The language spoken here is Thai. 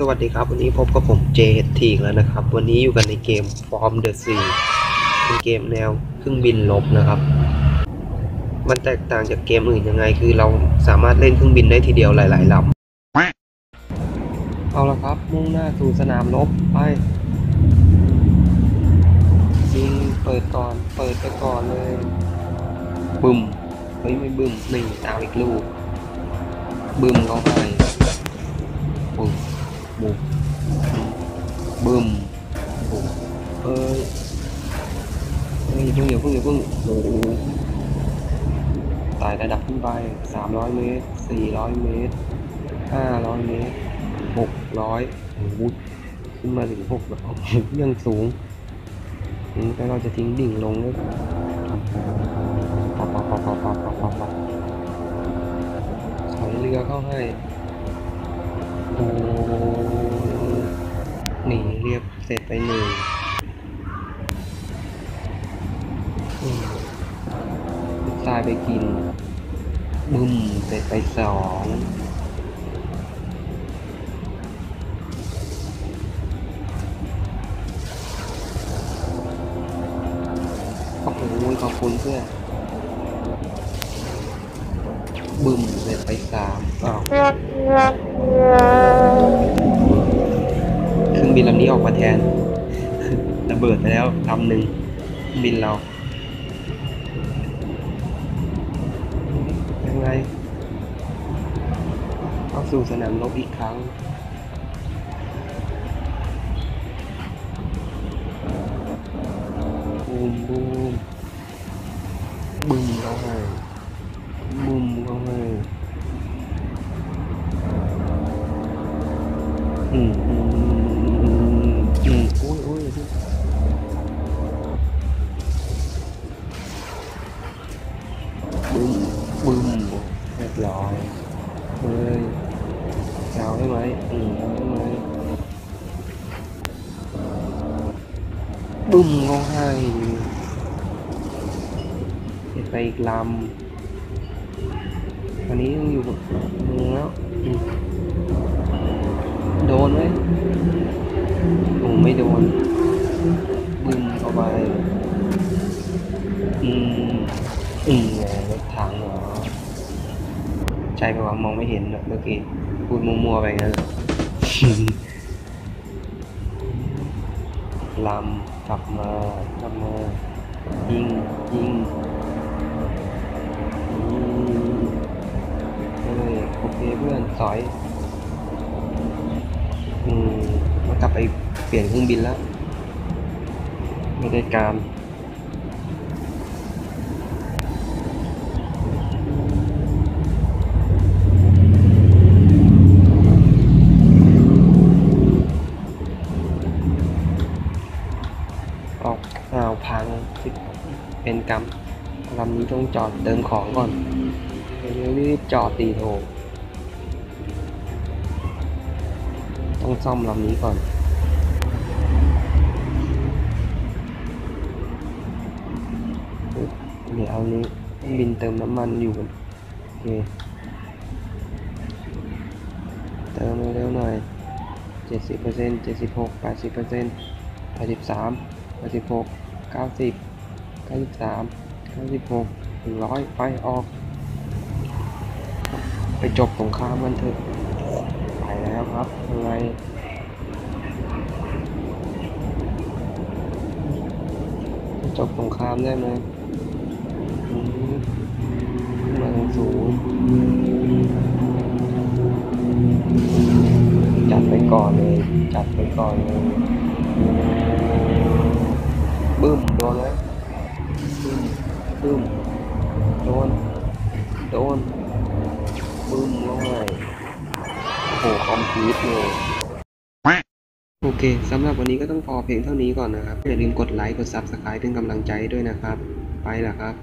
สวัสดีครับ วันนี้พบกับผมเจทีกแล้วนะครับ วันนี้อยู่กันในเกม Form the Sea เป็นเกมแนวเครื่องบินลบนะครับ มันแตกต่างจากเกมอื่นยังไง คือเราสามารถเล่นเครื่องบินได้ทีเดียวหลาย ๆลำเอาละครับ มุ่งหน้าสู่สนามรบไปยิงเปิดก่อนเปิดไปก่อนเลยบึมเฮ้ยไม่บึมหนี่งตามอีกลูกบึมเขาให้ พิ่งอย่าเพิ่งอย่าเพิ่งโอ้ไต่ระดับขึ้นไปสามร้อยเมตรสี่ร้อยเมตรห้าร้อยเมตรหกร้อยโอ้ขึ้นมาถึงหกแล้วยังสูงอืมแล้วเราจะทิ้งดิ่งลงเลยปับปับปับปับปับปับปับปับถอยเรือเข้าให้โอ้หนีเรียบเสร็จไปหนึ่ง อืมทรายไปกิน บึ้มเสร็จไปสองโอ้โหขอบคุณเพื่อนบึ้มเสร็จไปสามอ้าวเครื่องบินลำนี้ออกมาแทนระเบิดไปแล้วลำหนึ่งบินเรา ไง เข้าสู่สนามรบอีกครั้ง บูมบูมบึมเขาให้บึมเขาให้ ไหมอืมเอาให้ไหมบึ้มเขาให้ไปอีกลำอันนี้ต้องอยู่กับมือแล้วโดนไหมโอ้ไม่โดนบึ้มเข้าไปอืมอืมไงรถถังเหรอ ใช่ไหมวะมองไม่เห็นเมื่อกี้ พูดมัวๆไปงั้นลำกลับมากลับมายิงยิงอืมเอ้ยโอเคเพื่อนสอยอืมมันกลับไปเปลี่ยนเครื่องบินแล้ว ไม่ได้การ กอ่าวพังสิเป็นกรรมลำนี้ต้องจอดเติมของก่อนเดี๋ยวรีบจอดตีโถต้องซ่อมลำนี้ก่อนเดี๋ยวเอานี้บินเติมน้ำมันอยู่กันโอเคเติมเร็วๆหน่อยเจ็ดสิบเปอร์เซ็นต์เจ็ดสิบหกแปดสิบเปอร์เซ็นต์แปดสิบสาม สิบหกเก้าสิบเก้าสิบสามเก้าสิบหกหนึ่งร้อยไปออก ไปจบสงครามกันเถอะไปแล้วครับยังไงจบสงครามได้ไหมอืมมาสูงจัดไปก่อนเลย จัดไปก่อนเลย โดนไหมบึ้มบึ้มโดน โดนบึ้มลงไปโอ้โหคอมพิวต์เลยโอเคสำหรับวันนี้ก็ต้องพอเพียงเท่านี้ก่อนนะครับ อย่าลืมกดไลค์ กด Subscribe เป็นกำลังใจด้วยนะครับ ไปละครับ